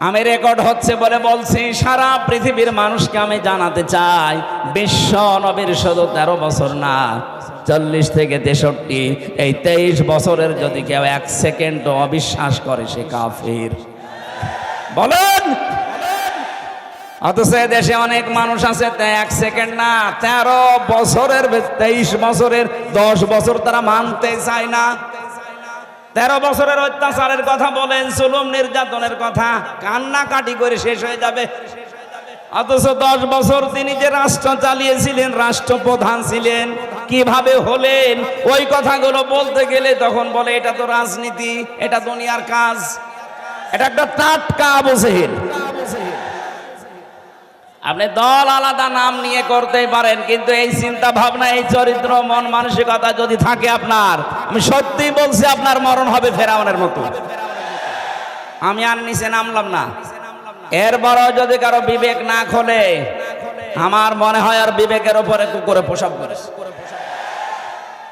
আমি রেকর্ড হচ্ছে বলে বলছি, সারা পৃথিবীর মানুষকে আমি জানাতে চাই, বিশ্ব নবীর শুধু তেরো বছর না, চল্লিশ থেকে তেষট্টি, এই তেইশ বছরের যদি কেউ এক সেকেন্ড অবিশ্বাস করে সে কাফির। বলেন! অথচ দেশে অনেক মানুষ আছে এক সেকেন্ড না, তেরো বছরের, তেইশ বছরের, দশ বছর তারা মানতে চায় না। তেরো বছরের অত্যাচারের কথা বলেন সুলুম নির্যাতনের কথা। কান্নাকাটি করে শেষ হয়ে যাবে। অথচ দশ বছর তিনি যে রাষ্ট্র চালিয়েছিলেন, রাষ্ট্রপ্রধান ছিলেন, কীভাবে হলেন, ওই কথাগুলো বলতে গেলে তখন বলে, এটা তো রাজনীতি, এটা দুনিয়ার কাজ, এটা একটা টাটকা আবুজেহেল আপনি দল আলাদা নাম নিয়ে করতেই পারেন, কিন্তু এই চিন্তা ভাবনা এই চরিত্র, মন মানসিকতা যদি থাকে আপনার, আমি সত্যি বলছি আপনার মরণ হবে ফেরাউনের মতো। আমি আর নিচে নামলাম না। এরপরও যদি কারও বিবেক না খোলে, আমার মনে হয় আর বিবেকের উপরে কুকুরে পোশাক করে